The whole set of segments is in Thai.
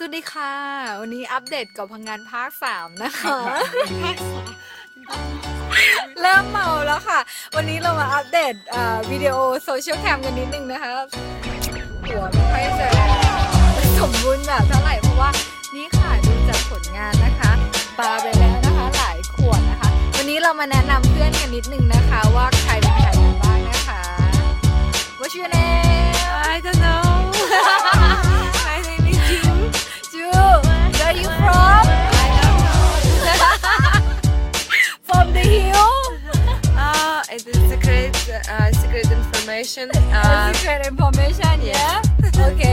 สวัสดีค่ะ วันนี้อัปเดตกับพังงานภาคสามนะคะ เริ่มเมาแล้วค่ะ วันนี้เรามาอัปเดตเอ่อวิดีโอโซเชียลแคมกันนิดนึงนะคะ หัวไม่ค่อยจะสมบูรณ์แบบเท่าไหร่ เพราะว่านี่ค่ะดูจากผลงานนะคะปาไปแล้วนะคะหลายขวดนะคะ วันนี้เรามาแนะนำเพื่อนกันนิดนึงนะคะว่าใคร information. uh, Uh, secret information yeah โอเค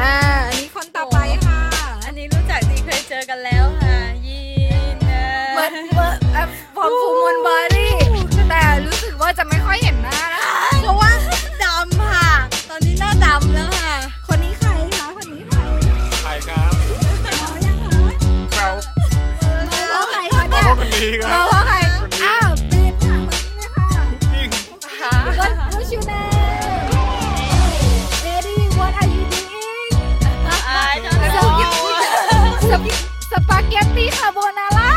อ่าอันนี้คนต่อไปค่ะ อันนี้รู้จักดีเคยเจอกันแล้วค่ะยินนะเหมือนเหมือนเอ่อ from full moon body แต่รู้สึกว่าจะไม่ค่อยเห็นหน้านะคะเพราะว่าดำค่ะ ตอนนี้หน้าดำแล้วค่ะ คนนี้ใครคะคนนี้ใครใครครับเอายังคะเราเพราะใครคะเนี่ยเพราะคนนี้คเพรับ ปสปาเกตตี้คาโบนาร่า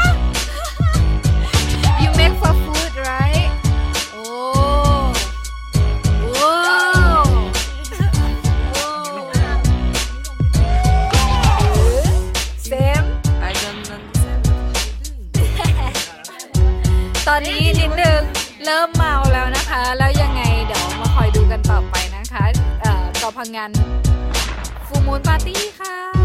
you make for food right โอ้โอ้เซม I don't understand what you're doing. ตอนนี้นิดนึงเริ่มเมาแล้วนะคะ แล้วยังไงเดี๋ยวมาคอยดูกันต่อไปนะคะ เอ่อกับพังงานฟูมูลปาร์ตี้ค่ะ